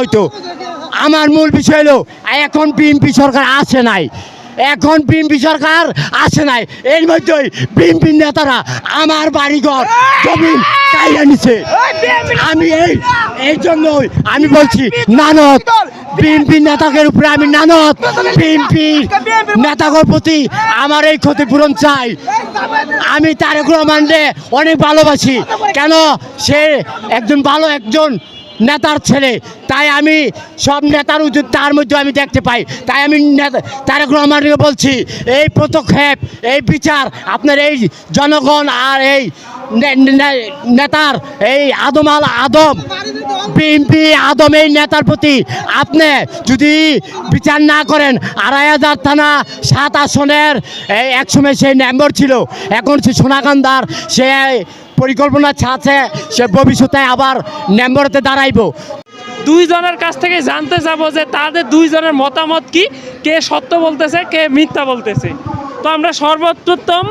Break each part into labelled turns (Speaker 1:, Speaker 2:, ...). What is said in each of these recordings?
Speaker 1: হইতো আমার মূল বিষয় হলো, এখন বিএনপি সরকার আসে নাই। এখন বিএনপি সরকার আসে নাই। এর মধ্যেই বিএনপি নেতারা আমার বাড়িঘর, জমি কাইরা নিছে। আমি এই এই জন্যই আমি বলছি, নানত। বিএনপি নেতাদের উপরে আমি নানত। বিএনপি নেতাদের প্রতি আমার এই ক্ষতিপূরণ চাই। আমি তারেক রহমানকে অনেক ভালোবাসি। কেন? সে একজন ভালো একজন নেতার ছেলে। তাই আমি সব নেতার তার মধ্যে আমি দেখতে পাই। তাই আমি তারেক রহমানকে বলছি, এই পদক্ষেপ, এই বিচার আপনার এই জনগণ আর এই নেতার এই আদম আল আদম, বিএনপি আদম এই নেতার প্রতি আপনি যদি বিচার না করেন, আড়াই হাজার থানা সাত আসনের, এই একসময় সেই মেম্বার ছিল, এখন সে সোনাকান্দার সে পরিকল্পনা আছে সে ভবিষ্যতে আবার মেম্বারতে দাঁড়াইব।
Speaker 2: দুইজনের কাছ থেকে জানতে যাব যে তাদের দুইজনের মতামত কি কে সত্য বলতেছে কে মিথ্যা বলতেছে। তো আমরা সর্বোত্তম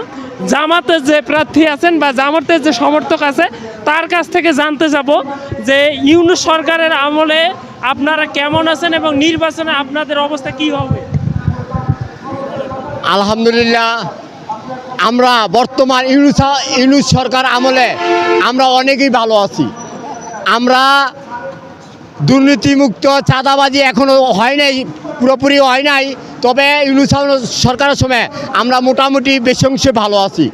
Speaker 2: জামাতের যে প্রার্থী আছেন বা জামাতের যে সমর্থক আছে তার কাছ থেকে জানতে যাব যে ইউনুস সরকারের আমলে আপনারা কেমন আছেন এবং নির্বাচনে আপনাদের অবস্থা কি হবে।
Speaker 1: আলহামদুলিল্লাহ আমরা বর্তমান ইউনুস ইউনুস সরকার আমলে আমরা অনেকেই ভালো আছি। আমরা দুর্নীতিমুক্ত চাঁদাবাজি এখনও হয় নাই পুরোপুরি হয় নাই তবে ইউনুস সরকারের সময় আমরা মোটামুটি বেশি অংশে ভালো আছি।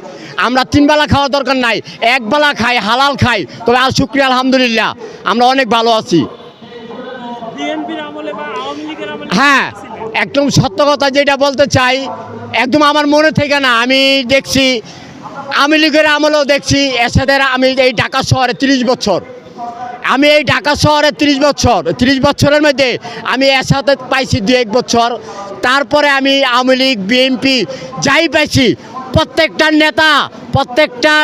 Speaker 1: আমরা তিনবেলা খাওয়ার দরকার নাই একবেলা খাই হালাল খাই তবে আর শুক্রিয়া আলহামদুলিল্লাহ আমরা অনেক ভালো আছি। হ্যাঁ একদম সত্য কথা যেটা বলতে চাই একদম আমার মনে থেকে না, আমি দেখছি আমি লীগের আমলেও দেখছি এসাদের আমি এই ঢাকা শহরে তিরিশ বছর। আমি এই ঢাকা শহরে তিরিশ বছর, তিরিশ বছরের মধ্যে আমি এসাতে পাইছি দু এক বছর। তারপরে আমি আওয়ামী লীগ, বিএনপি যাই পাইছি, প্রত্যেকটা নেতা, প্রত্যেকটা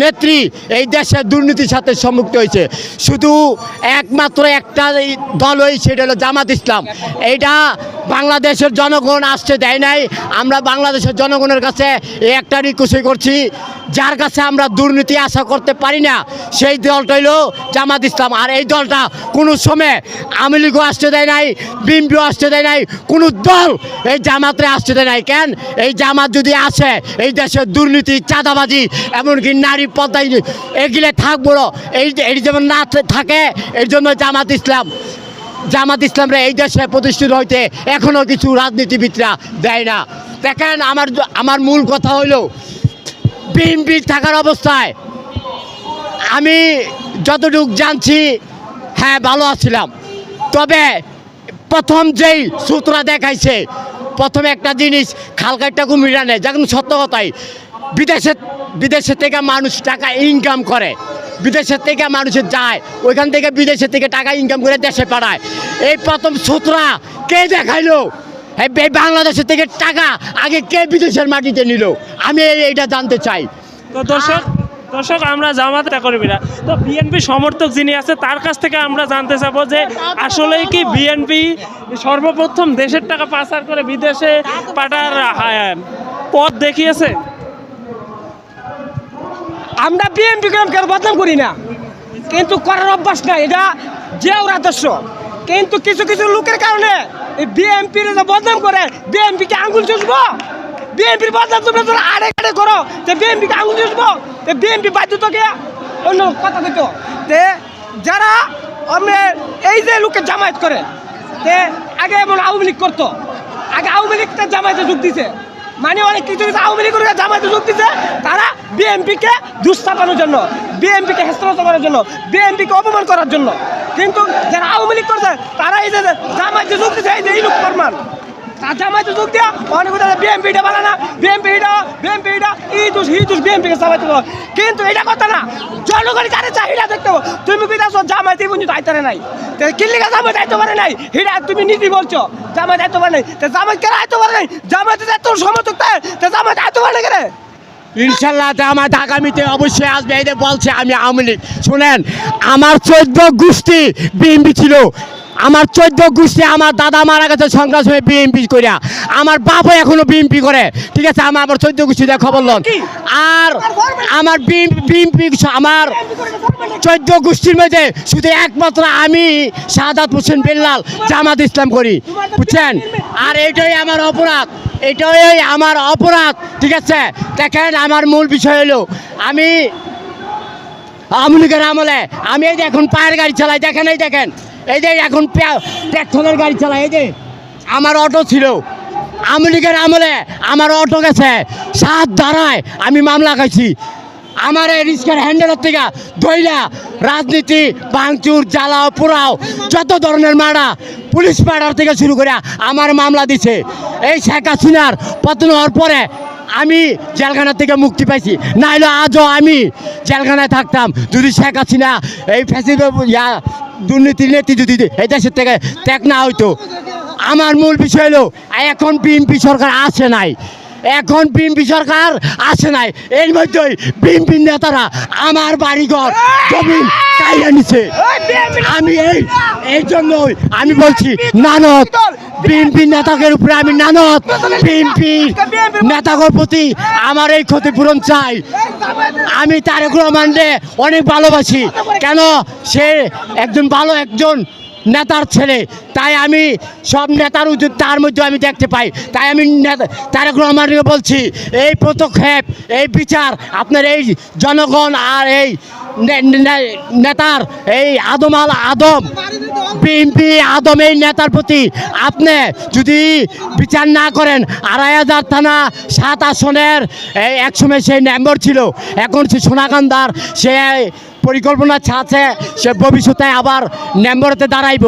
Speaker 1: নেত্রী এই দেশের দুর্নীতির সাথে সম্মুক্ত হয়েছে। শুধু একমাত্র একটা এই দলই সেটা হলো জামাত ইসলাম। এইটা বাংলাদেশের জনগণ আসতে দেয় নাই। আমরা বাংলাদেশের জনগণের কাছে এই একটা রিকোয়েস্ট করছি, যার কাছে আমরা দুর্নীতি আশা করতে পারি না, সেই দলটা হলো জামাত ইসলাম। আর এই দলটা কোনো সময় আওয়ামী লীগও আসতে দেয় নাই, বিএনপিও আসতে দেয় নাই, কোনো দল এই জামাতে আসতে দেয় নাই। কেন? এই জামাত যদি আসে, এই দেশের দুর্নীতি চাঁদাবাজি, এমনকি নারী পদ্মায় এগুলো থাকব। এই এই যেমন না থাকে, এর জন্য জামাত ইসলাম জামাত ইসলামরা এই দেশে প্রতিষ্ঠিত হইতে এখনও কিছু রাজনীতিবিদরা দেয় না দেখেন আমার আমার মূল কথা হইল, বিএনপি থাকার অবস্থায় আমি যতটুকু জানছি হ্যাঁ ভালো আছিলাম তবে প্রথম যেই সূত্রা দেখাইছে, প্রথমে একটা জিনিস খালকাটটা কুমিরা নেয় যখন সত্য কথাই বিদেশে থেকে মানুষ টাকা ইনকাম করে। বিদেশের থেকে মানুষের যায় ওইখান থেকে বিদেশের থেকে টাকা ইনকাম করে দেশে পাঠায়। এই প্রথম সূত্রা কে দেখাইলো? এই বাংলাদেশের থেকে টাকা আগে কে বিদেশের মাটিতে নিল? আমি এইটা জানতে চাই।
Speaker 2: তো দর্শক দর্শক আমরা জামাতটা না। তো বিএনপি সমর্থক যিনি আছে তার কাছ থেকে আমরা জানতে চাবো যে আসলে কি বিএনপি সর্বপ্রথম দেশের টাকা পাচার করে বিদেশে পাঠার হ্যাঁ, পথ দেখিয়েছে?
Speaker 3: আমরা বিএনপি কেন বদনাম করি না। কিন্তু করার অভ্যাস নাই, এটা যে ওর আদর্শ। কিন্তু কিছু কিছু লোকের কারণে এই বদনাম করে বিএনপিকে আঙ্গুল চুষবো? বিএনপির বদনাম তোমরা তোরা আড়ে আড়ে করো, যে বিএনপিকে আঙ্গুল চুষবো? তো বিএনপি বাধ্য তোকে অন্য কথা কইতো তে যারা আমরা এই যে লোকে জামায়াত করে আগে এমন আওয়ামী লীগ করতো, আগে আওয়ামী লীগটা জামায়াতে যোগ দিছে। মানে অনেক কিছু কিছু আওয়ামী লীগ জামাতে যোগ দিচ্ছে তারা বিএনপিকে দুঃস্থাপানোর জন্য বিএনপিকে হেস্তরত করার জন্য বিএনপিকে অপমান করার জন্য। কিন্তু যারা আওয়ামী লীগ করছে, তারা এই যে জামায়াতে যোগ দিচ্ছে এই যে এই লোক প্রমাণ। তার জামায়াতে যোগ দিয়া। অনেক বিএনপিটা বানা না। বিএনপিটা বিএনপিটা ই দুষ হি দুষ বিএনপিকে চালাইতে। কিন্তু এটা কথা না জনগণ কারে চাহিদা দেখতে হবে। তুমি বিদাস জামায়াতে পর্যন্ত আইতারে নাই? কিল্লিকা জামায়াত আইতে পারে নাই? তুমি নীতি বলছো, জামায়াত আইতে পারে নাই। তা জামায়াত কেন আইতে পারে নাই? জামায়াতে এত সমর্থক তাই, তা জামায়াত আইতে পারে কেন?
Speaker 1: ইনশাল্লাহ আমার আগামীতে অবশ্যই আসবে। বলছে আমি আওয়ামী লীগ। শুনেন, আমার চোদ্দ গোষ্ঠী বিএনপি ছিল। আমার চোদ্দ গোষ্ঠী আমার দাদা মারা গেছে সংগ্রাম সময় বিএনপি করিয়া আমার বাপও এখনও বিএনপি করে। ঠিক আছে আমার আবার চোদ্দ গোষ্ঠী দিয়ে খবর লন। আর আমার বিএনপি আমার চোদ্দ গোষ্ঠীর মধ্যে শুধু একমাত্র আমি শাহাদাত হোসেন বেল্লাল জামাত ইসলাম করি। বুঝছেন? আর এটাই আমার অপরাধ। এটাই আমার অপরাধ। ঠিক আছে? দেখেন আমার মূল বিষয় হলো আমি আওয়ামী লীগের আমলে আমি এই যে এখন পায়ের গাড়ি চালাই দেখেন এই দেখেন। এই যে এখন পেট্রোলের গাড়ি চালায়, এই যে আমার অটো ছিল আওয়ামী লীগের আমলে আমার অটো গেছে। সাত ধারায় আমি মামলা খাইছি। আমার এই রিক্সার হ্যান্ডেলের থেকে দইলা রাজনীতি, ভাঙচুর, জ্বালাও, পোড়াও, যত ধরনের মারা পুলিশ মার্ডার থেকে শুরু করে আমার মামলা দিছে। এই শেখ হাসিনার পতন হওয়ার পরে আমি জেলখানা থেকে মুক্তি পাইছি। নাইলে আজও আমি জেলখানায় থাকতাম। যদি শেখ হাসিনা এই ফ্যাসিভ ইয়া দুর্নীতির নেতৃত্ব দিতে। এই দেশের থেকে ত্যাগ না হইতো। আমার মূল বিষয় হলো, এখন বিএনপি সরকার আছে নাই। এখন বিএনপি সরকার আছে নাই। এর মধ্যেই বিএনপি নেতারা আমার বাড়িঘর, জমি কাইয়া নিছে। আমি এই এই জন্যই আমি বলছি নানক বিএনপি নেতাকের উপরে আমি নানত। বিএনপি নেতাগর প্রতি আমার এই ক্ষতিপূরণ চাই। আমি তারেক রহমানদের অনেক ভালোবাসি। কেন? সে একজন ভালো একজন নেতার ছেলে। তাই আমি সব নেতার উচিত তার মধ্যে আমি দেখতে পাই। তাই আমি তারেক রহমানকে বলছি, এই পদক্ষেপ, এই বিচার আপনার এই জনগণ আর এই নেতার এই আদম আল আদম, বিএনপি আদম এই নেতার প্রতি আপনি যদি বিচার না করেন, আড়াই হাজার থানা সাত আসনের, এই একসময় সেই মেম্বার ছিল, এখন সে সোনাকান্দার, সে পরিকল্পনা আছে সে ভবিষ্যতে আবার নেম্বরতে দাঁড়াইব।